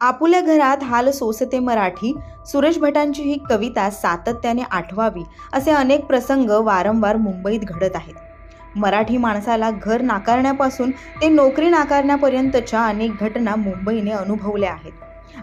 आपुल्या घरात हाल सोसते मराठी सुरेश भटांची ही कविता सातत्याने आठवावी असे अनेक प्रसंग वारंवार मुंबईत घडत आहेत. मराठी माणसाला घर नाकारण्यापासून ते नोकरी नाकारण्यापर्यंतच्या अनेक घटना मुंबईने अनुभवल्या आहेत.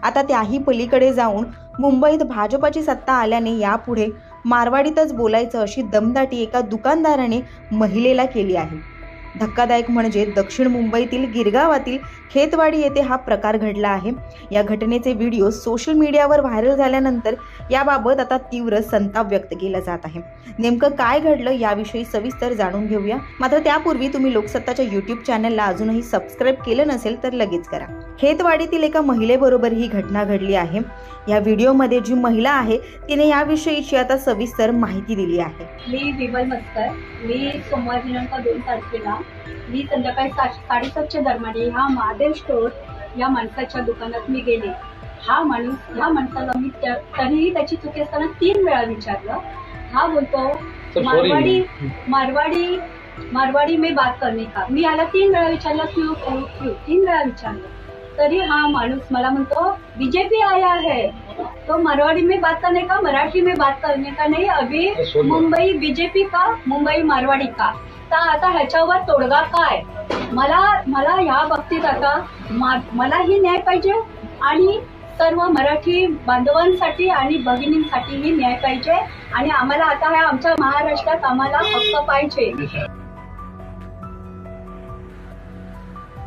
आता त्याही पलीकडे जाऊन मुंबईत भाजपाची सत्ता आल्याने यापुढे मारवाडीतच बोलायचं अशी दमदाटी एका दुकानदाराने महिलेला केली आहे. धक्कादायक म्हणजे दक्षिण मुंबईतील गिरगावातील खेतवाडी येथे हा प्रकार घडला आहे. या घटनेचे व्हिडिओ सोशल मीडियावर व्हायरल झाल्यानंतर याबाबत आता तीव्र संताप व्यक्त केला जात आहे. नेमकं काय घडलं याविषयी सविस्तर जाणून घेऊया. मात्र त्यापूर्वी तुम्ही लोकसत्ताच्या युट्यूब चॅनलला अजूनही सबस्क्राईब केलं नसेल तर लगेच करा. खेतवाडीतील एका महिलेबरोबर ही घटना घडली आहे. या व्हिडिओमध्ये जी महिला आहे तिने याविषयीची आता सविस्तर माहिती दिली आहे. मी विमल मस्कर. मी सोमवार दिनांक दोन तारखेला मी संध्याकाळी साडेसातच्या दरम्यान ह्या महादेव स्टोर या माणसाच्या दुकानात मी गेले. हा माणूस ह्या माणसाला मी तरीही त्याची चुकी असताना तीन वेळा विचारलं. हा बोलतो. मारवाडी मारवाडी मारवाडी में बात करने का? मी याला तीन वेळा विचारलं क्यू क्यू क्यू? तीन वेळा विचारलं. तरी हा माणूस मला म्हणतो बीजेपी आया है तो मारवाड़ी में बात करने का मराठी में बात करने का नहीं अभी. मुंबई बीजेपी का मुंबई मारवाडी का। तर आता ह्याच्यावर तोडगा काय? मला मला ह्या बाबतीत आता मा- मलाही न्याय पाहिजे आणि सर्व मराठी बांधवांसाठी आणि भगिनींसाठीही न्याय पाहिजे आणि आम्हाला आता ह्या आमच्या महाराष्ट्रात आम्हाला हक्क पाहिजे.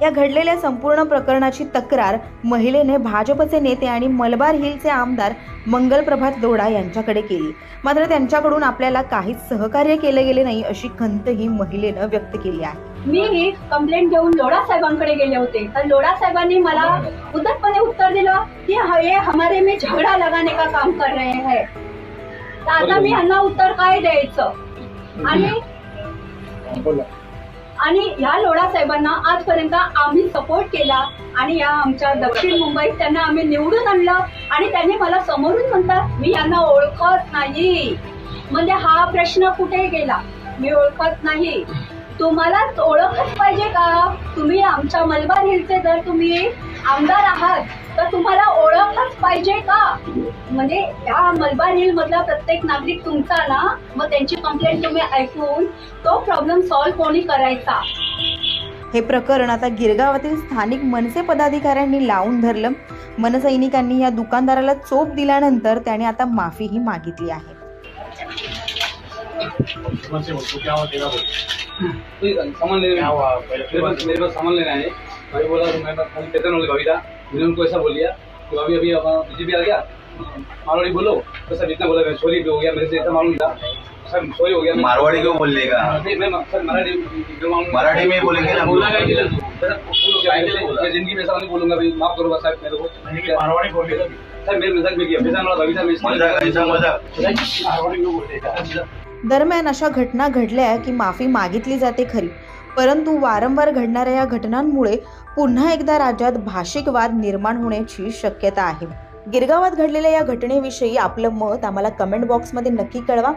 या घडलेल्या संपूर्ण प्रकरणाची तक्रार महिलेने भाजपचे नेते आणि मलबार हिलचे आमदार मंगलप्रभात दोडा यांच्याकडे केली. मात्र त्यांच्याकडून आपल्याला काहीच सहकार्य केले गेले नाही अशी खंतही महिलेनं व्यक्त केली आहे. मी ही कंप्लेंट घेऊन लोढा साहेबांकडे गेले होते. तर लोढा साहेबांनी मला उद्धटपणे उत्तर दिलं की हा- हमारे में झगडा लगाने का काम कर रहे हैं. तर आता मी ह्यांना उत्तर काय द्यायचं? आणि बोला. आणि ह्या लोढा साहेबांना आजपर्यंत आम्ही सपोर्ट केला आणि या आमच्या दक्षिण मुंबईत त्यांना आम्ही निवडून आणलं आणि त्यांनी मला समोरून म्हणतात मी यांना ओळखत नाही. म्हणजे हा प्रश्न कुठे गेला. मी ओळखत नाही. तुम्हाला ओळखच पाहिजे का? तुम्ही आमच्या मलबार हिलचे जर तुम्ही आमदार आहात तर तुम्हाला ओळखच पाहिजे का? म्हणजे या मलबार हिल मधला प्रत्येक नागरिक तुमचा ना मग त्यांची कंप्लेंट तुम्ही ऐकून तो प्रॉब्लेम सॉल्व्ह कोणी करायचा? हे प्रकरण आता गिरगावातील स्थानिक मनसे पदाधिकाऱ्यांनी लावून धरलं. मनसैनिकांनी या दुकानदाराला चोप दिल्यानंतर त्याने आता माफीही मागितली आहे. कोई सामान लेने हुआ? मेरे पास मेरे पास सामान लेना है भाई बोला तो मैं हम कहते ना भाभी था मैंने उनको ऐसा बोल दिया कि भाभी अभी बीजेपी आ गया? मारवाड़ी बोलो। तो सब इतना बोला सॉरी हो गया मेरे से ऐसा मालूम था। सर सॉरी हो गया मारवाड़ी क्यों बोल देगा नहीं, मैं सर मराठी मराठी में बोलेंगे ना। बोला ज़िंदगी में ऐसा नहीं बोलूँगा भाई माफ़ करो बस साहब मेरे को। मारवाड़ी बोलेगा सर मेरे मज़ाक में किया फैजान वाला भाभी साहब मैं मज़ाक मज़ाक मारवाड़ी क्यों बोलेगा दरम्यान अशा घटना घडल्या की माफी मागितली जाते खरी. परंतु वारंवार घडणाऱ्या या घटनांमुळे पुन्हा एकदा राज्यात भाषिक वाद निर्माण होण्याची शक्यता आहे. गिरगावात घडलेल्या या घटनेविषयी आपलं मत आम्हाला कमेंट बॉक्समध्ये नक्की कळवा.